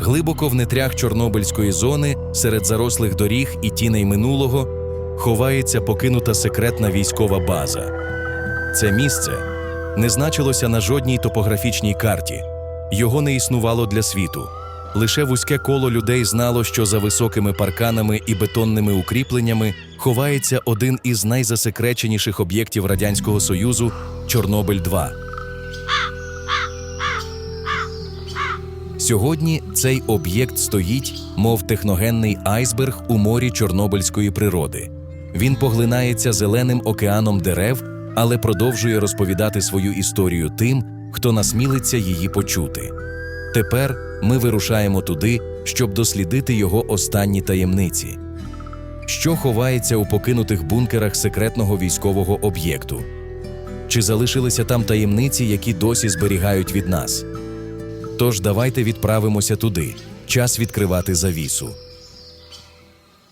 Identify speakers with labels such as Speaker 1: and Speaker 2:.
Speaker 1: Глибоко в нетрях Чорнобильської зони, серед зарослих доріг і тіней минулого, ховається покинута секретна військова база. Це місце не значилося на жодній топографічній карті, його не існувало для світу. Лише вузьке коло людей знало, що за високими парканами і бетонними укріпленнями ховається один із найзасекреченіших об'єктів Радянського Союзу Чорнобиль 2 Сьогодні цей об'єкт стоїть, мов техногенний айсберг у морі чорнобильської природи. Він поглинається зеленим океаном дерев, але продовжує розповідати свою історію тим, хто насмілиться її почути. Тепер ми вирушаємо туди, щоб дослідити його останні таємниці. Що ховається у покинутих бункерах секретного військового об'єкту? Чи залишилися там таємниці, які досі зберігають від нас? Тож давайте відправимося туди. Час відкривати завісу.